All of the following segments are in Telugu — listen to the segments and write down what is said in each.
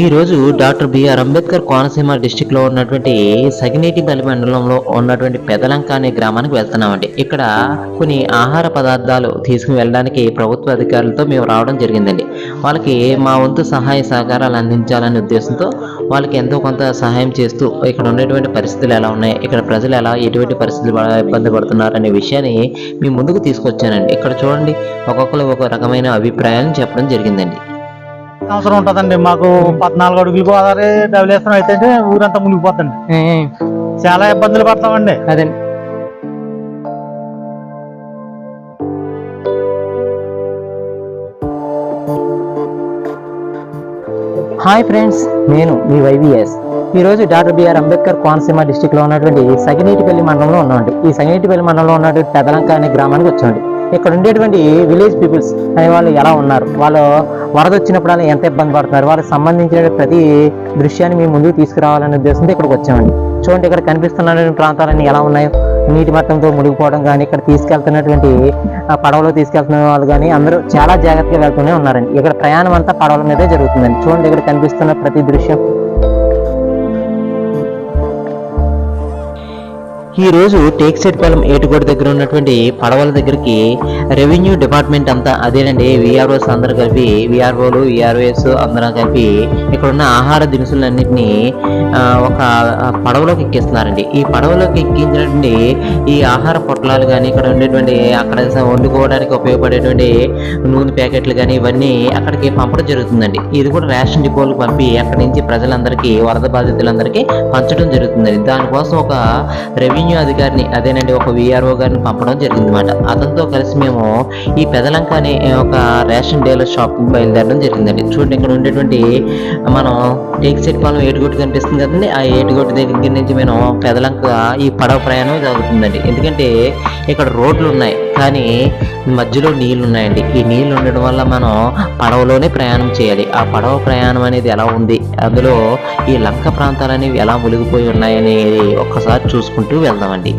ఈ రోజు డాక్టర్ బిఆర్ అంబేద్కర్ కోనసీమ డిస్టిక్లో ఉన్నటువంటి సగినేటిపల్లి మండలంలో ఉన్నటువంటి పెదలంక అనే గ్రామానికి వెళ్తున్నామండి. ఇక్కడ కొన్ని ఆహార పదార్థాలు తీసుకుని వెళ్ళడానికి ప్రభుత్వ అధికారులతో మేము రావడం జరిగిందండి. వాళ్ళకి మా వంతు సహాయ సహకారాలు అందించాలనే ఉద్దేశంతో వాళ్ళకి ఎంతో కొంత సహాయం చేస్తూ ఇక్కడ ఉండేటువంటి పరిస్థితులు ఎలా ఉన్నాయి ఇక్కడ ప్రజలు ఎలా ఎటువంటి పరిస్థితులు ఇబ్బంది పడుతున్నారు అనే విషయాన్ని మీ ముందుకు తీసుకొచ్చానండి. ఇక్కడ చూడండి ఒక్కొక్కరు ఒక రకమైన అభిప్రాయాలను చెప్పడం జరిగిందండి. అవసరం ఉంటదండి. మాకు పద్నాలుగు అడుగులు గోదావరి డబులేశ్వరం అయితే ఊరంతా మునిగిపోతుంది చాలా ఇబ్బందులు పడతామండి. అదే. హాయ్ ఫ్రెండ్స్ నేను మీ వైవిఎస్. ఈరోజు doctor B R Ambedkar Konaseema డిస్టిక్లో ఉన్నటువంటి సగినేటిపల్లి మండలంలో ఉన్నామండి. ఈ సగినేటిపల్లి మండలంలో ఉన్నటువంటి పెదలంక అనే గ్రామానికి వచ్చామండి. ఇక్కడ ఉండేటువంటి విలేజ్ పీపుల్స్ అనే వాళ్ళు ఎలా ఉన్నారు? వాళ్ళు వరద వచ్చినప్పుడు ఎంత ఇబ్బంది పడుతున్నారు? వాళ్ళకి సంబంధించిన ప్రతి దృశ్యాన్ని మేము ముందుకు తీసుకురావాలనే ఉద్దేశంతో ఇక్కడికి వచ్చామండి. చూడండి ఇక్కడ కనిపిస్తున్న ప్రాంతాలన్నీ ఎలా ఉన్నాయో. నీటి మట్టంతో మునిగిపోవడం కానీ ఇక్కడ తీసుకెళ్తున్నటువంటి పడవలో తీసుకెళ్తున్న వాళ్ళు కానీ అందరూ చాలా జాగ్రత్తగా వెళ్తూనే ఉన్నారండి. ఇక్కడ ప్రయాణం అంతా పడవల మీదే జరుగుతుందండి. చూడండి ఇక్కడ కనిపిస్తున్న ప్రతి దృశ్యం. ఈ రోజు టేక్సెట్పాలెం ఏటుగోడ దగ్గర ఉన్నటువంటి పడవల దగ్గరికి రెవెన్యూ డిపార్ట్మెంట్ అంతా అదేనండి విఆర్ఓస్ అందరూ కలిపి విఆర్ఓలు విఆర్ఓఎస్ అందరూ కలిపి ఇక్కడ ఉన్న ఆహార దినుసులన్నింటినీ ఒక పడవలోకి ఎక్కిస్తున్నారండి. ఈ పడవలోకి ఎక్కించినటువంటి ఈ ఆహార పొట్లాలు కానీ ఇక్కడ ఉండేటువంటి అక్కడ వండుకోవడానికి ఉపయోగపడేటువంటి నూనె ప్యాకెట్లు కానీ ఇవన్నీ అక్కడికి పంపడం జరుగుతుందండి. ఇది కూడా రేషన్ డిపోలకు పంపి అక్కడి నుంచి ప్రజలందరికీ వరద బాధితులందరికీ పంచడం జరుగుతుందండి. దానికోసం ఒక రెవెన్యూ అధికారిని అదేనండి ఒక విఆర్ఓ గారిని పంపడం జరిగిందన్నమాట. అతనితో కలిసి మేము ఈ పెదలంక అనే ఒక రేషన్ డీలర్ షాప్ బయలుదేరడం జరిగిందండి. చూడండి ఇక్కడ ఉండేటువంటి మనం టేక్ సెట్ పాలెం ఏటుగొట్టు కనిపిస్తుంది కదండి. ఆ ఏటుగొట్టు దగ్గర నుంచి మేము పెదలంక ఈ పడవ ప్రయాణం జరుగుతుందండి. ఎందుకంటే ఇక్కడ రోడ్లు ఉన్నాయి కానీ మధ్యలో నీళ్ళు ఉన్నాయండి. ఈ నీళ్ళు ఉండడం వల్ల మనం పడవలోనే ప్రయాణం చేయాలి. ఆ పడవ ప్రయాణం అనేది ఎలా ఉంది? అందులో ఈ లంక ప్రాంతాలు అనేవి ఎలా మునిగిపోయి ఉన్నాయనేది ఒక్కసారి చూసుకుంటూ వెళ్దామండి.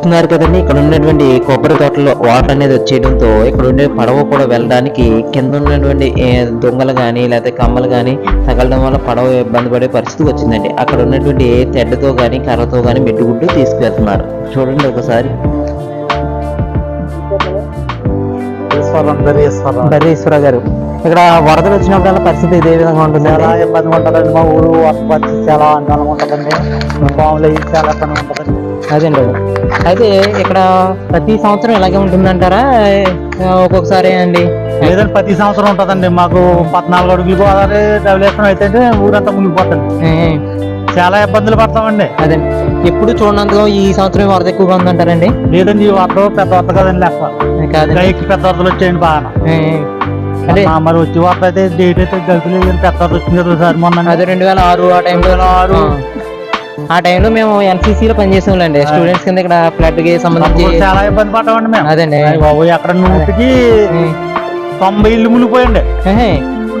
చూస్తున్నారు కదండి. ఇక్కడ ఉన్నటువంటి కొబ్బరి తోటలో వాటర్ అనేది వచ్చేయడంతో ఇక్కడ ఉండే పడవ కూడా వెళ్ళడానికి కింద ఉన్నటువంటి దొంగలు కానీ లేకపోతే కమ్మలు కానీ తగలడం వల్ల పడవ ఇబ్బంది పడే పరిస్థితి వచ్చిందండి. అక్కడ ఉన్నటువంటి తెడ్డతో కానీ కర్రతో కానీ మెట్టుకుంటూ తీసుకువెళ్తున్నారు. చూడండి ఒకసారి. ఈశ్వరం గారు. ఇక్కడ వరదలు వచ్చినప్పుడల్లా పరిస్థితి ఇదే విధంగా ఉంటుంది చాలా ఇబ్బంది ఉంటదండి మా ఊరు వర్ష పరిస్థితి చాలా అందంగా ఉంటదండి. పాములు చాలా ఇబ్బంది ఉంటదండి. అదేండి అయితే ఇక్కడ ప్రతి సంవత్సరం ఇలాగే ఉంటుందంటారా? ఒక్కొక్కసారి అండి. లేదండి ప్రతి సంవత్సరం ఉంటదండి. మాకు పద్నాలుగు అడుగులు గోదావరి డబులేశ్వరం అయితే ఊరంతా మునిగిపోతుంది. చాలా ఇబ్బందులు పడతామండి. అదే. ఎప్పుడు చూడనంతగా ఈ సంవత్సరం వరద ఎక్కువగా ఉందంటారండి? లేదండి ఈ వరద పెద్ద వరద కదండి లెక్క. కాదు గైకి పెద్ద వరదలు వచ్చాయండి బాగా. అంటే మరి వచ్చి వరద అయితే డేట్ అయితే గల్తులు పెద్ద వరద వచ్చింది కదా సార్ మొన్న. అదే రెండు వేల ఆరు ఆ టైంలో ఆరు. ఆ టైంలో మేము ఎన్సీసీ లో పనిచేసాంలేండి స్టూడెంట్స్ కింద ఇక్కడ ఫ్లడ్కి సంబంధించి చాలా ఇబ్బంది పడ్డామండి మేము. అదండి. బాబు అక్కడ నూటికి. తొంభై ఇల్లు మునిగిపోయండి.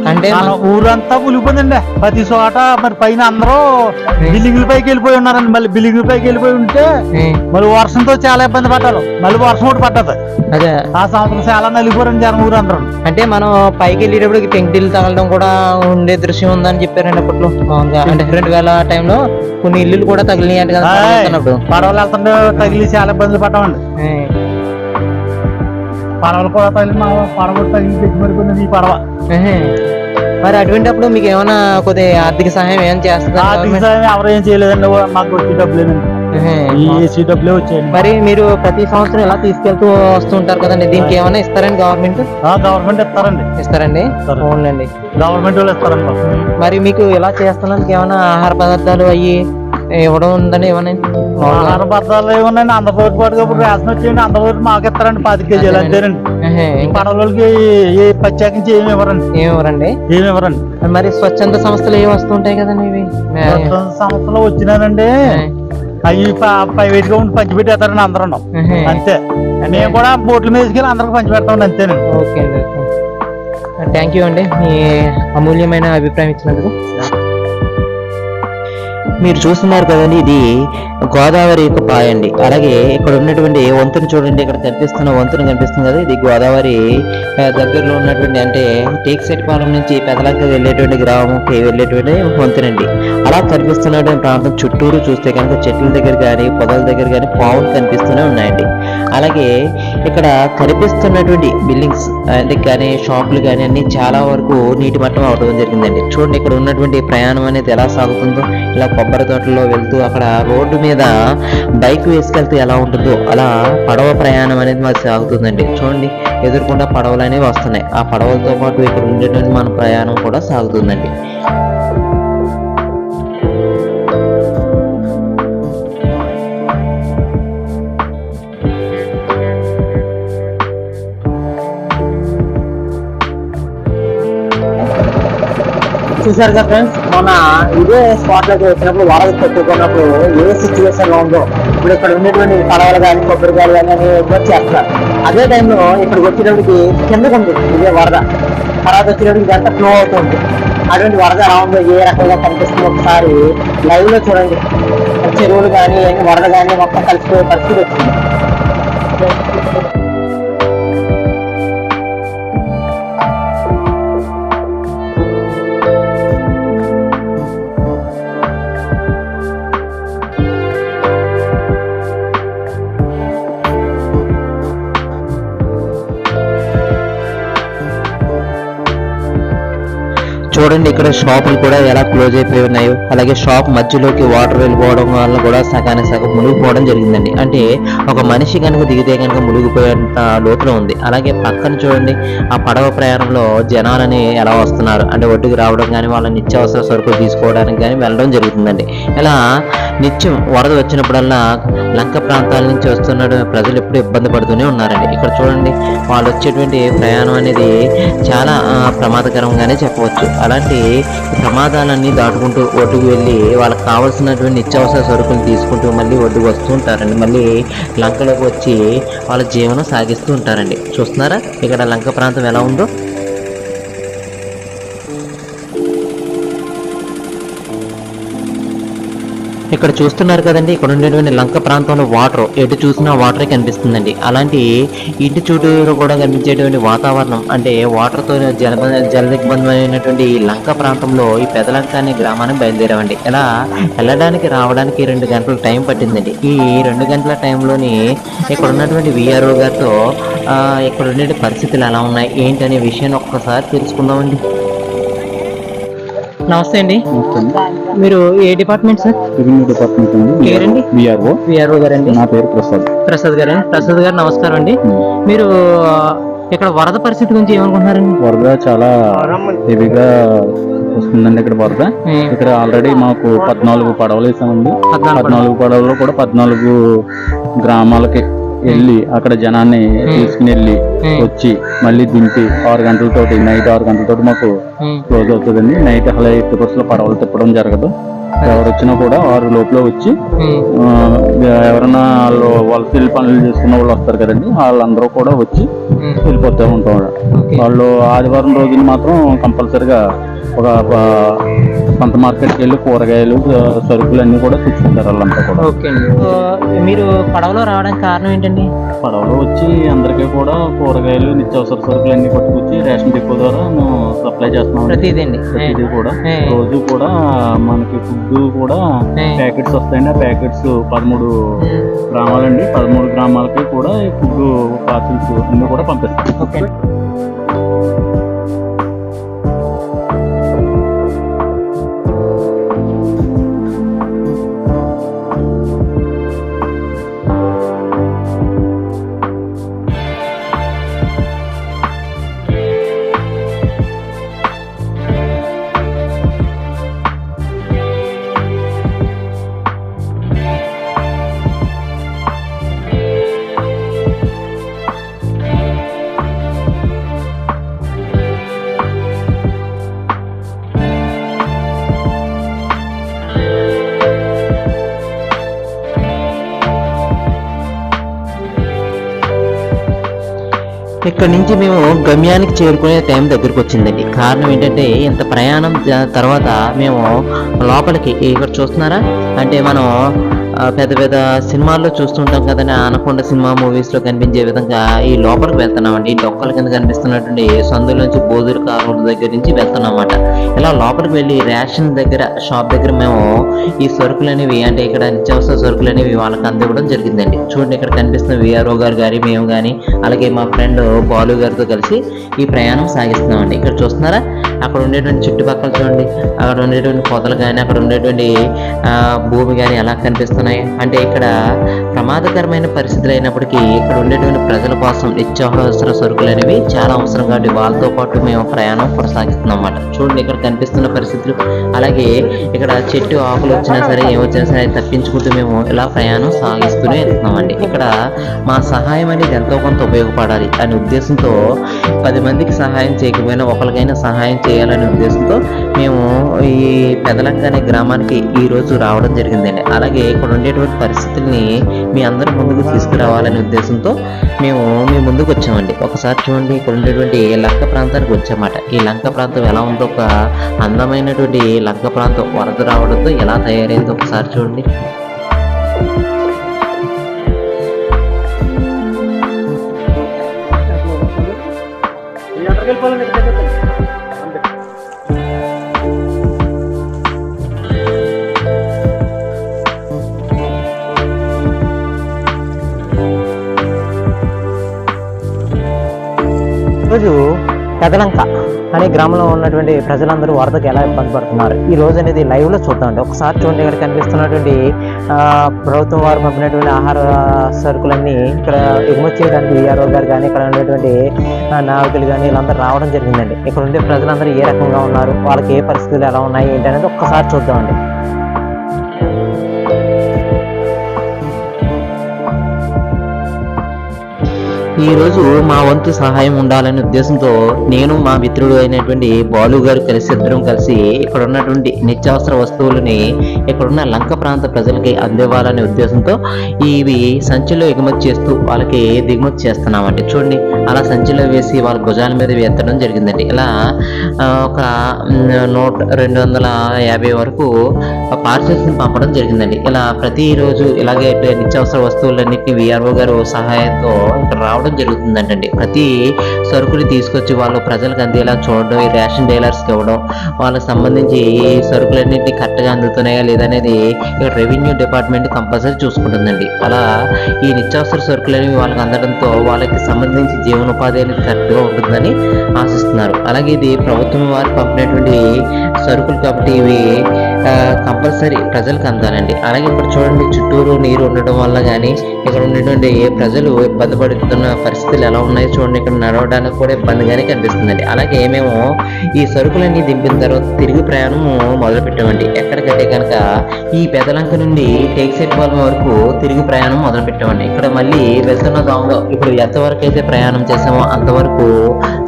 అంటే మన ఊరంతా మునిగిపోయిందండి ప్రతి చోట మరి పైన అందరూ బిల్డింగ్ల పైకి వెళ్ళిపోయి ఉన్నారండి. మళ్ళీ బిల్డింగ్ల పైకి వెళ్ళిపోయి ఉంటే మరి వర్షంతో చాలా ఇబ్బంది పడ్డారు. మళ్ళీ వర్షం ఒకటి పడ్డది. అదే. ఆ సంవత్సరం చాలా నలిగిపోరండి జనం ఊరందరూ. అంటే మనం పైకి వెళ్ళేటప్పుడు పెంకుటిల్లు తగలడం కూడా ఉండే దృశ్యం ఉందని చెప్పారండి అప్పట్లో. మామూలుగా. అంటే రెండు వేల టైంలో కొన్ని ఇల్లులు కూడా తగిలినాయి అంటే కదా పడవలు వెళ్తుంటే తగిలి చాలా ఇబ్బందులు పడ్డామండి. పడవలు కూడా తగిలి మా పడవ తగిలి మరిపోయింది ఈ పడవ. మరి అటువంటిప్పుడు మీకు ఏమైనా కొద్దిగా ఆర్థిక సహాయం ఏం చేస్తుందా ఆర్థిక సాయం ఎవరు ఏం చేయలేదండి మాకు వచ్చి డబ్బులు వచ్చాయండి. మరి మీరు ప్రతి సంవత్సరం ఇలా తీసుకెళ్తూ వస్తుంటారు కదండి? దీనికి ఏమైనా ఇస్తారండి గవర్నమెంట్ గవర్నమెంట్ ఇస్తారండి. ఇస్తారండి? ఇస్తారు. అవునండి గవర్నమెంట్ వాళ్ళు ఇస్తారండి. మరి మీకు ఇలా చేస్తున్నందుకు ఏమైనా ఆహార పదార్థాలు అయ్యి ఇవ్వడం ఉందని ఏమైనా? ఆహార పదార్థాలు ఏమున్నాయండి? ఆంధ్రప్రదేశ్ పాటుగా ఇప్పుడు రేషన్ వచ్చేయండి. ఆంధ్రప్రదేశ్ మాకు ఇస్తారండి. పాతి కేజీలు అంతేనండి. పడవలకి ఏ ప్రత్యేకించి ఏమి ఇవ్వరండి. ఏమివ్వరండి? ఏమి ఇవ్వరండి. మరి స్వచ్ఛంద సంస్థలు ఏమి వస్తుంటాయి కదండి ఇవి? సంవత్సరంలో వచ్చినానండి. అవి ప్రైవేట్గా ఉండి పంచి పెట్టేస్తారండి అందరూ అంతే. మేము కూడా బోట్ల మీద తీసుకెళ్ళి అందరికి పంచి పెడతామండి అంతేనండి ఓకే అండి థ్యాంక్ యూ అండి మీ అమూల్యమైన అభిప్రాయం ఇచ్చినందుకు. మీరు చూస్తున్నారు కదండి ఇది గోదావరి యొక్క పాయ అండి అలాగే ఇక్కడ ఉన్నటువంటి వంతుని చూడండి ఇక్కడ కనిపిస్తున్న వంతుని కనిపిస్తుంది కదా ఇది గోదావరి దగ్గరలో ఉన్నటువంటి అంటే టేక్సెట్పాలెం నుంచి పెదలంక వెళ్ళేటువంటి గ్రామంకి వెళ్ళేటువంటి వంతునండి. అలా కనిపిస్తున్నటువంటి ప్రాంతం చుట్టూరు చూస్తే కనుక చెట్ల దగ్గర కానీ పొదల దగ్గర కానీ పావులు కనిపిస్తూనే ఉన్నాయండి. అలాగే ఇక్కడ కనిపిస్తున్నటువంటి బిల్డింగ్స్ అంటే కానీ షాపులు కానీ అన్ని చాలా వరకు నీటి మట్టం అవడం జరిగిందండి. చూడండి ఇక్కడ ఉన్నటువంటి ప్రయాణం అనేది ఎలా సాగుతుందో ఇలా కొబ్బరి తోటలో వెళ్తూ అక్కడ రోడ్డు మీద బైక్ వేసుకెళ్తే ఎలా ఉంటుందో అలా పడవ ప్రయాణం అనేది మాకు సాగుతుందండి. చూడండి ఎదురుకుండా పడవలు అనేవి వస్తున్నాయి. ఆ పడవలతో పాటు ఇక్కడ ఉండేటువంటి మన ప్రయాణం కూడా సాగుతుందండి. చూసారు కదా ఫ్రెండ్స్ మన ఇదే స్పాట్లోకి వచ్చినప్పుడు వరద పెట్టుకున్నప్పుడు ఏ సిచ్యువేషన్లో ఉందో ఇప్పుడు ఇక్కడ ఉన్నటువంటి పడవలు కానీ కొబ్బరికాయలు కానీ అని అదే టైంలో ఇక్కడికి వచ్చేటప్పటికి కిందకు ఉంది ఇదే వరద. తర్వాత వచ్చేటప్పటికి ఇదంతా ఫ్లో అవుతుంది. అటువంటి వరద ఎలా ఉందో ఏ రకంగా కనిపిస్తుంది ఒకసారి లైవ్లో చూడండి. చెరువులు కానీ వరద కానీ మొత్తం కలిసిపోయే పరిస్థితి వచ్చింది. చూడండి ఇక్కడ షాపులు కూడా ఎలా క్లోజ్ అయిపోయి ఉన్నాయో. అలాగే షాప్ మధ్యలోకి వాటర్ వెళ్ళిపోవడం వల్ల కూడా సగానికి సగం మునిగిపోవడం జరిగిందండి. అంటే ఒక మనిషి కనుక దిగితే కనుక మునిగిపోయేంత లోతులో ఉంది. అలాగే పక్కన చూడండి ఆ పడవ ప్రయాణంలో జనాలని ఎలా వస్తున్నారు? అంటే ఒడ్డుకు రావడం కానీ వాళ్ళ నిత్యావసర సరుకులు తీసుకోవడానికి కానీ వెళ్ళడం జరుగుతుందండి. ఇలా నిత్యం వరద వచ్చినప్పుడల్లా లంక ప్రాంతాల నుంచి వస్తున్న ప్రజలు ఎప్పుడు ఇబ్బంది పడుతూనే ఉన్నారండి. ఇక్కడ చూడండి వాళ్ళు వచ్చేటువంటి ప్రయాణం అనేది చాలా ప్రమాదకరంగానే చెప్పవచ్చు. అలాంటి ప్రమాదాలన్నీ దాటుకుంటూ ఒడ్డుకు వెళ్ళి వాళ్ళకి కావాల్సినటువంటి నిత్యావసర సరుకులు తీసుకుంటూ మళ్ళీ ఒడ్డుకు వస్తూ ఉంటారండి. మళ్ళీ లంకలోకి వచ్చి వాళ్ళ జీవనం సాగిస్తూ ఉంటారండి. చూస్తున్నారా? ఇక్కడ లంక ప్రాంతం ఎలా ఉందో? ఇక్కడ చూస్తున్నారు కదండి ఇక్కడ ఉండేటువంటి లంక ప్రాంతంలో వాటర్ ఎటు చూసినా వాటరే కనిపిస్తుందండి. అలాంటి ఇంటి చుట్టూరు కూడా కనిపించేటువంటి వాతావరణం అంటే వాటర్తో జల జలదిగ్బంధమైనటువంటి ఈ లంక ప్రాంతంలో ఈ పెదలంక అనే గ్రామానికి బయలుదేరామండి. ఇలా వెళ్ళడానికి రావడానికి రెండు గంటల టైం పట్టిందండి. ఈ రెండు గంటల టైంలోని ఇక్కడ ఉన్నటువంటి విఆర్ఓ గారితో ఇక్కడ ఉండే పరిస్థితులు ఎలా ఉన్నాయి ఏంటి అనే విషయాన్ని ఒక్కసారి తెలుసుకుందామండి. నమస్తే అండి. మీరు ఏ డిపార్ట్మెంట్ సార్? రెవెన్యూ డిపార్ట్మెంట్ అండి? V R O. V R O గారండి. నా పేరు ప్రసాద్. ప్రసాద్ గారు. ప్రసాద్ గారు నమస్కారం అండి. మీరు ఇక్కడ వరద పరిస్థితి గురించి ఏమనుకుంటున్నారండి? వరద చాలా హెవీగా వస్తుందండి ఇక్కడ వరద. ఇక్కడ ఆల్రెడీ మాకు పద్నాలుగు పడవలు వేసామండి. పద్నాలుగు పద్నాలుగు పడవల్లో కూడా పద్నాలుగు గ్రామాలకి వెళ్ళి అక్కడ జనాన్ని తీసుకుని వెళ్ళి వచ్చి మళ్ళీ దింపి ఆరు గంటలతోటి నైట్ ఆరు గంటలతోటి మాకు క్లోజ్ అవుతుందండి. నైట్ అలా ఎట్టి బస్సులో పడవలు తిప్పడం జరగదు. ఎవరు వచ్చినా కూడా ఆరు లోపల వచ్చి ఎవరన్నా వాళ్ళు వలస వెళ్ళి పనులు చేసుకున్న వాళ్ళు వస్తారు కదండి. వాళ్ళందరూ కూడా వచ్చి వెళ్ళిపోతూ ఉంటాం. వాళ్ళు ఆదివారం రోజున మాత్రం కంపల్సరిగా ఒక పంట మార్కెట్కి వెళ్ళి కూరగాయలు సరుకులు అన్ని కూడా తెచ్చుకుంటారు వాళ్ళంతా కూడా. ఓకే మీరు పడవలో రావడానికి కారణం ఏంటండి? పడవలో వచ్చి అందరికీ కూడా కూరగాయలు నిత్యావసర సరుకులు అన్ని పట్టుకొచ్చి రేషన్ డిపో ద్వారా మేము సప్లై చేస్తున్నాం ప్రతిదీ అండి ప్రతిదీ కూడా. రోజు కూడా మనకి ఫుడ్ కూడా. ప్యాకెట్స్ వస్తాయండి. ఆ ప్యాకెట్స్ పదమూడు గ్రామాలండి. పదమూడు గ్రామాలకి కూడా ఈ ఫుడ్ పార్సిల్స్ అన్ని కూడా పంపిస్తాం. ఓకే ఇక్కడ నుంచి మేము గమ్యానికి చేరుకునే టైం దగ్గరకు వచ్చిందండి. కారణం ఏంటంటే ఇంత ప్రయాణం తర్వాత మేము లోపలికి ఇక్కడ చూస్తున్నారా? అంటే మనం పెద్ద పెద్ద సినిమాల్లో చూస్తుంటాం కదండి. ఆనకొండ సినిమా మూవీస్లో కనిపించే విధంగా ఈ లోపలికి వెళ్తున్నామండి. ఈ డొక్కల కింద కనిపిస్తున్నటువంటి సందుల నుంచి బోధురు కారుల దగ్గర నుంచి వెళ్తున్నామన్నమాట. ఇలా లోపలికి వెళ్ళి రేషన్ దగ్గర షాప్ దగ్గర మేము ఈ సరుకులు అనేవి అంటే ఇక్కడ నిత్యావసర సరుకులు అనేవి వాళ్ళకి అందివ్వడం జరిగిందండి. చూడండి ఇక్కడ కనిపిస్తున్న విఆర్ఓ గారు కానీ మేము కానీ అలాగే మా ఫ్రెండ్ బాలు గారితో కలిసి ఈ ప్రయాణం సాగిస్తున్నామండి. ఇక్కడ చూస్తున్నారా? అక్కడ ఉండేటువంటి చుట్టుపక్కల చూడండి అక్కడ ఉండేటువంటి పొదలు కానీ అక్కడ ఉండేటువంటి భూమి కానీ ఎలా కనిపిస్తున్నాయి? అంటే ఇక్కడ ప్రమాదకరమైన పరిస్థితులు అయినప్పటికీ ఇక్కడ ఉండేటువంటి ప్రజల కోసం నిత్యావసర సరుకులు అనేవి చాలా అవసరం కాబట్టి వాళ్ళతో పాటు మేము ప్రయాణం కొనసాగిస్తున్నాం అన్నమాట. చూడండి ఇక్కడ కనిపిస్తున్న పరిస్థితులు అలాగే ఇక్కడ చెట్టు ఆకులు వచ్చినా సరే ఏమొచ్చినా సరే తప్పించుకుంటూ మేము ఇలా ప్రయాణం సాగిస్తూనే వెళ్తున్నామండి ఇక్కడ మా సహాయం అనేది ఎంతో కొంత ఉపయోగపడాలి అనే ఉద్దేశంతో పది మందికి సహాయం చేయకపోయినా ఒకరికైనా సహాయం చేయాలనే ఉద్దేశంతో మేము ఈ పెదలంక అనే గ్రామానికి ఈరోజు రావడం జరిగిందండి. అలాగే ఇక్కడ ఉండేటువంటి పరిస్థితుల్ని మీ అందరి ముందుకు తీసుకురావాలనే ఉద్దేశంతో మేము మీ ముందుకు వచ్చామండి. ఒకసారి చూడండి ఇక్కడ ఉండేటువంటి లంక ప్రాంతానికి వచ్చామాట. ఈ లంక ప్రాంతం ఎలా ఉందో ఒక అందమైనటువంటి లంక ప్రాంతం వరద రావడంతో ఎలా తయారైందో ఒకసారి చూడండి. ఈరోజు పెదలంక అనే గ్రామంలో ఉన్నటువంటి ప్రజలందరూ వరదకు ఎలా ఇబ్బంది పడుతున్నారు? ఈ రోజు అనేది లైవ్లో చూద్దామండి ఒకసారి చూడండి ఇక్కడ కనిపిస్తున్నటువంటి ప్రభుత్వం వారు పంపినటువంటి ఆహార సరుకులన్నీ ఇక్కడ ఎగుమతి చేయడానికి విఆర్ఓ గారు కానీ ఇక్కడ ఉండేటువంటి నాయకులు కానీ వీళ్ళందరూ రావడం జరిగిందండి. ఇక్కడ ఉండే ప్రజలందరూ ఏ రకంగా ఉన్నారు? వాళ్ళకి ఏ పరిస్థితులు ఎలా ఉన్నాయి? ఏంటి అనేది ఒక్కసారి చూద్దామండి ఈరోజు మా వంతు సహాయం ఉండాలనే ఉద్దేశంతో నేను మా మిత్రుడు అయినటువంటి బాలు గారు కలిసి ఇద్దరం కలిసి ఇక్కడ ఉన్నటువంటి నిత్యావసర వస్తువులని ఇక్కడున్న లంక ప్రాంత ప్రజలకి అందివ్వాలనే ఉద్దేశంతో ఇవి సంచిలో ఎగుమతి చేస్తూ వాళ్ళకి దిగుమతి చేస్తున్నామండి. చూడండి అలా సంచిలో వేసి వాళ్ళ భుజాల మీద ఎత్తడం జరిగిందండి. ఇలా ఒక నూట రెండు వందల యాభై వరకు పార్సల్స్ని పంపడం జరిగిందండి. ఇలా ప్రతిరోజు ఇలాగే నిత్యావసర వస్తువులన్నింటినీ విఆర్ఓ గారు సహాయంతో ఇక్కడ రావడం జరుగుతుందంటండి. ప్రతి సరుకుని తీసుకొచ్చి వాళ్ళు ప్రజలకు అందేలా చూడడం ఈ రేషన్ డీలర్స్కి ఇవ్వడం వాళ్ళకి సంబంధించి సరుకులన్నింటినీ కరెక్ట్గా అందుతున్నాయా లేదనేది ఇక్కడ రెవెన్యూ డిపార్ట్మెంట్ కంపల్సరీ చూసుకుంటుందండి. అలా ఈ నిత్యావసర సరుకులు అనేవి వాళ్ళకి అందడంతో వాళ్ళకి సంబంధించి జీవనోపాధి అనేది కరెక్ట్గా ఉంటుందని ఆశిస్తున్నారు. అలాగే ఇది ప్రభుత్వం వారు పంపినటువంటి సరుకులు కాబట్టి ఇవి కంపల్సరీ ప్రజలకు అందాలండి. అలాగే ఇక్కడ చూడండి చుట్టూరు నీరు ఉండడం వల్ల కానీ ఇక్కడ ఉన్నటువంటి ప్రజలు ఇబ్బంది పడుతున్న పరిస్థితులు ఎలా ఉన్నాయో చూడండి ఇక్కడ నడవడానికి కూడా ఇబ్బందిగానే కనిపిస్తుందండి. అలాగే మేము ఈ సరుకులన్నీ దింపిన తర్వాత తిరిగి ప్రయాణం మొదలుపెట్టామండి. ఎక్కడికంటే కనుక ఈ పెదలంక నుండి టేక్సెట్పాలెం వరకు తిరిగి ప్రయాణం మొదలు పెట్టామండి ఇక్కడ మళ్ళీ వెళ్తున్న దాంట్లో ఇప్పుడు ఎంతవరకు అయితే ప్రయాణం చేసామో అంతవరకు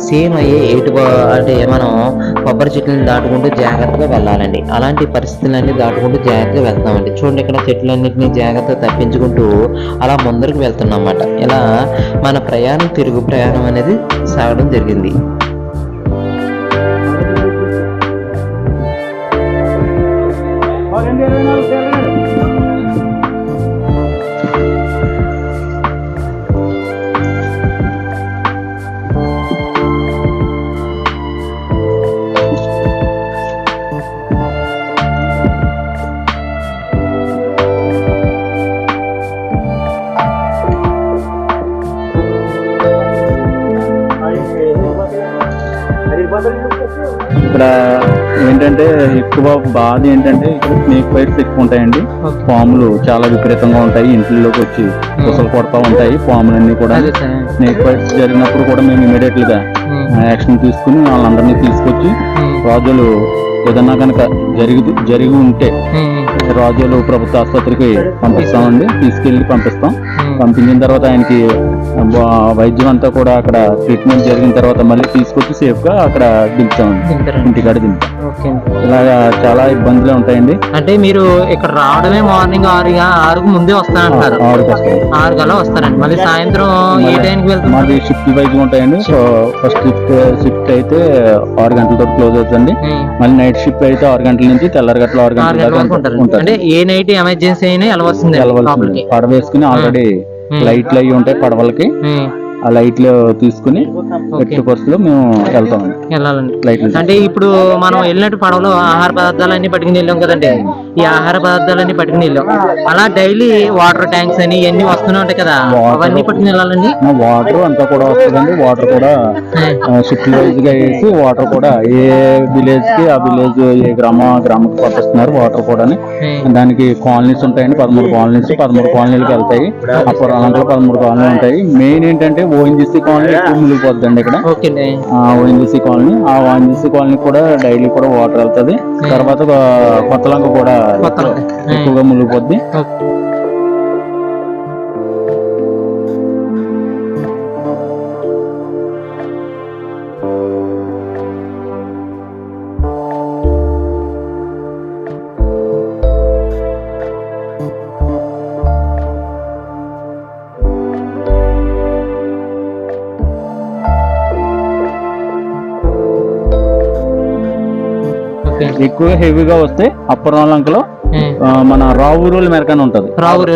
సేమ్ అయ్యే ఎటు అంటే మనం కొబ్బరి చెట్లను దాటుకుంటూ జాగ్రత్తగా వెళ్ళాలండి. అలాంటి పరిస్థితులన్నీ దాటుకుంటూ జాగ్రత్తగా వెళ్తామండి. చూడండి ఇక్కడ చెట్లన్నింటినీ జాగ్రత్తగా తప్పించుకుంటూ అలా ముందరకు వెళ్తున్నాం అన్నమాట. ఇలా మన ప్రయాణం తిరుగు ప్రయాణం అనేది సాగడం జరిగింది. ఇక్కడ ఏంటంటే ఎక్కువ బాధ ఏంటంటే ఇక్కడ స్నేక్ బైట్స్ ఎక్కువ ఉంటాయండి. పాములు చాలా విపరీతంగా ఉంటాయి. ఇంట్లోకి వచ్చి కుసలు కొడతా ఉంటాయి. పాములన్నీ కూడా స్నేక్ బైట్స్ జరిగినప్పుడు కూడా మేము ఇమీడియట్గా యాక్షన్ తీసుకుని వాళ్ళందరినీ తీసుకొచ్చి రాజులు ఏదన్నా కనుక జరిగి జరిగి ఉంటే రాజులు ప్రభుత్వ ఆసుపత్రికి పంపిస్తామండి. తీసుకెళ్ళి పంపిస్తాం. పంపించిన తర్వాత ఆయనకి వైద్యం అంతా కూడా అక్కడ ట్రీట్మెంట్ జరిగిన తర్వాత మళ్ళీ తీసుకొచ్చి సేఫ్గా అక్కడ దింపుతామండి. దింపుతారండి. ఇంటికాడ దింపుతాం. ఇలాగా చాలా ఇబ్బందులు ఉంటాయండి. అంటే మీరు ఇక్కడ రావడమే మార్నింగ్ ఆరు ఆరుకు ముందే వస్తానంటారు ఆరు గల వస్తారండి. మళ్ళీ సాయంత్రం ఏ టైంకి వెళ్తున్నారు మాది షిఫ్ట్ వైజ్ ఉంటాయండి. సో ఫస్ట్ షిఫ్ట్ షిఫ్ట్ అయితే ఆరు గంటలతో క్లోజ్ అవుతుంది ఉమ్. మళ్ళీ నైట్ షిఫ్ట్ అయితే ఆరు గంటల నుంచి తెల్లారి గంటల ఆరు గంటల గంటల వరకు ఉంటారు. అంటే ఏ నైట్ ఎమర్జెన్సీ అయినా వెళ్ళవలసిందే వెళ్ళవలసింది. లోపలికి. పడవ వేసుకుని ఆల్రెడీ ఉమ్. లైట్లు అవి ఉంటాయి పడవలకి. ఆ లైట్లు తీసుకుని ఎట్టి బస్సులో మేము వెళ్ళాలండి. లైట్లు అంటే ఇప్పుడు మనం వెళ్ళినట్టు పడవలో ఆహార పదార్థాలన్నీ పట్టుకుని వెళ్ళాం కదండి. ఈ ఆహార పదార్థాలన్నీ పట్టుకుని వెళ్ళాం. అలా డైలీ వాటర్ ట్యాంక్స్ అని ఇవన్నీ వస్తూనే ఉంటాయి కదా. అవన్నీ పట్టుకుని వెళ్ళాలండి. వాటర్ అంతా కూడా వస్తుందండి. వాటర్ కూడా. షిఫ్ట్ వైజ్గా వేసి వాటర్ కూడా ఏ విలేజ్కి ఆ విలేజ్ ఏ గ్రామ గ్రామకి పంపిస్తున్నారు వాటర్ కూడా. దానికి కాలనీస్ ఉంటాయండి. పదమూడు కాలనీస్ పదమూడు కాలనీలకు వెళ్తాయి. అప్పుడు అనంతలో పదమూడు కాలనీ ఉంటాయి. మెయిన్ ఏంటంటే ఓఎన్జిసి కాలనీ ఎక్కువ మునిగిపోద్దండి ఇక్కడ. అండి O N G C colony. ఆ O N G C colony కూడా డైలీ కూడా వాటర్ వెళ్తది. తర్వాత ఒక కొత్త లంక కూడా. ఎక్కువగా మునిగిపోద్ది ఎక్కువ హెవీగా వస్తే అప్పర్ లంకలో మన రావురుల మెరకని ఉంటది. రావురు.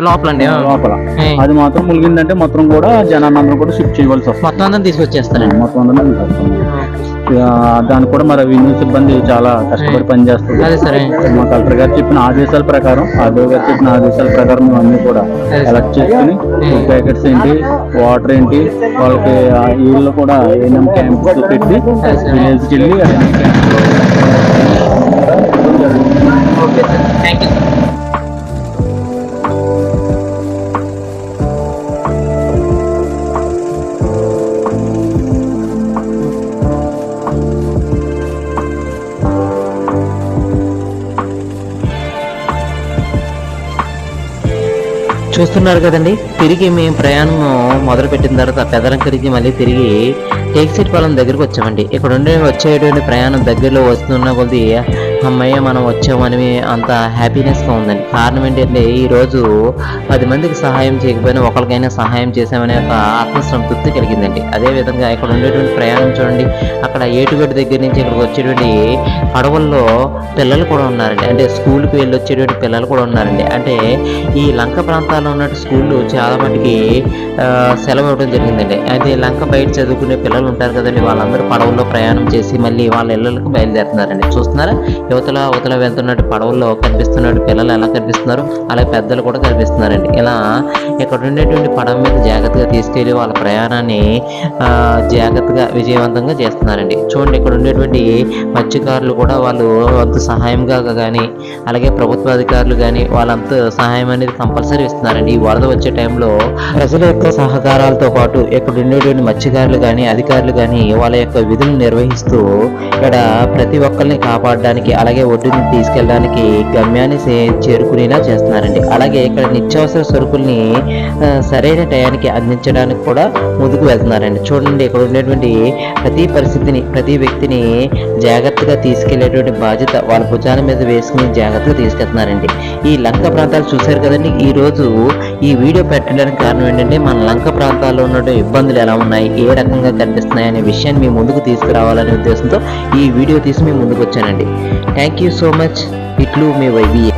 లోపల. ఉమ్. అది మాత్రం మునిగిందంటే మొత్తం కూడా జనాన్ని అందరూ కూడా షిఫ్ట్ చేయవలసి వస్తుంది. మొత్తం అంతా తీసుకొచ్చేస్తారండి మొత్తం అందరూ దానికి కూడా మరి రెవెన్యూ సిబ్బంది చాలా కష్టపడి పనిచేస్తుంది. మా కలెక్టర్ గారు చెప్పిన ఆదేశాల ప్రకారం ఆర్డీఓ గారు చెప్పిన ఆదేశాల ప్రకారం అన్ని కూడా. ఎలక్ట్ చేసుకుని ప్యాకెట్స్ ఏంటి వాటర్ ఏంటి వాళ్ళకి ఆ ఊళ్ళో కూడా ఏఎన్ఎం క్యాంప్స్ పెట్టి. విలేజ్కి వెళ్ళి ఓకే సార్ థ్యాంక్ యూ చూస్తున్నారు కదండి. తిరిగి మేము ప్రయాణం మొదలుపెట్టిన తర్వాత తర్వాత తిరిగి మళ్ళీ తిరిగి టేక్సీట్ పొలం దగ్గరకు వచ్చామండి. ఇక్కడ ఉండే వచ్చేటువంటి ప్రయాణం దగ్గరలో వస్తున్న కొద్ది అమ్మయ్య మనం వచ్చామని అంత హ్యాపీనెస్గా ఉందండి. కారణం ఏంటంటే ఈరోజు పది మందికి సహాయం చేయకపోయినా ఒకరికైనా సహాయం చేసామనే ఒక ఆత్మసంతృప్తి కలిగిందండి. అదేవిధంగా ఇక్కడ ఉండేటువంటి ప్రయాణం చూడండి. అక్కడ ఏటుగడ్డ దగ్గర నుంచి ఇక్కడికి వచ్చేటువంటి పడవల్లో పిల్లలు కూడా ఉన్నారండి. అంటే స్కూల్కి వెళ్ళి వచ్చేటువంటి పిల్లలు కూడా ఉన్నారండి. అంటే ఈ లంక ప్రాంతాల్లో ఉన్నట్టు స్కూళ్ళు చాలా మటుకి సెలవు ఇవ్వడం జరిగిందండి. అయితే లంక బయట చదువుకునే పిల్లలు ఉంటారు కదండి. వాళ్ళందరూ పడవల్లో ప్రయాణం చేసి మళ్ళీ వాళ్ళ ఇళ్ళకి బయలుదేరుతున్నారండి. చూస్తున్నారా? అటువతల అవతల వెళ్తున్నట్టు పడవల్లో కనిపిస్తున్నట్టు పిల్లలు ఎలా కనిపిస్తున్నారు? అలాగే పెద్దలు కూడా కనిపిస్తున్నారండి. ఇలా ఇక్కడ ఉండేటువంటి పడవ మీద జాగ్రత్తగా తీసుకెళ్ళి వాళ్ళ ప్రయాణాన్ని జాగ్రత్తగా విజయవంతంగా చేస్తున్నారండి. చూడండి ఇక్కడ ఉండేటువంటి మత్స్యకారులు కూడా వాళ్ళు అంత సహాయంగా కానీ అలాగే ప్రభుత్వ అధికారులు కానీ వాళ్ళంత సహాయం అనేది కంపల్సరీ ఇస్తున్నారండి. ఈ వరద వచ్చే టైంలో ప్రజల యొక్క సహకారాలతో పాటు ఇక్కడ ఉండేటువంటి మత్స్యకారులు కానీ అధికారులు కానీ వాళ్ళ యొక్క విధులు నిర్వహిస్తూ ఇక్కడ ప్రతి ఒక్కరిని కాపాడడానికి అలాగే ఒడ్డుని తీసుకెళ్ళడానికి గమ్యాన్ని చేరుకునేలా చేస్తున్నారండి. అలాగే ఇక్కడ నిత్యావసర సరుకుల్ని సరైన టయానికి అందించడానికి కూడా ముందుకు వెళ్తున్నారండి. చూడండి ఇక్కడ ఉండేటువంటి ప్రతి పరిస్థితిని ప్రతి వ్యక్తిని జాగ్రత్త జాగ్రత్తగా తీసుకెళ్ళేటువంటి బాధ్యత వాళ్ళ భుజాల మీద వేసుకుని జాగ్రత్తగా తీసుకెళ్తున్నారండి. ఈ లంక ప్రాంతాలు చూశారు కదండి ఈ రోజు ఈ వీడియో పెట్టడానికి కారణం ఏంటంటే మన లంక ప్రాంతాల్లో ఉన్న ఇబ్బందులు ఎలా ఉన్నాయి ఏ రకంగా కనిపిస్తున్నాయి అనే విషయాన్ని మీ ముందుకు తీసుకురావాలనే ఉద్దేశంతో ఈ వీడియో తీసి మీ ముందుకు వచ్చానండి. థ్యాంక్ యూ సో మచ్ ఇట్లు మీ వైబీఏ.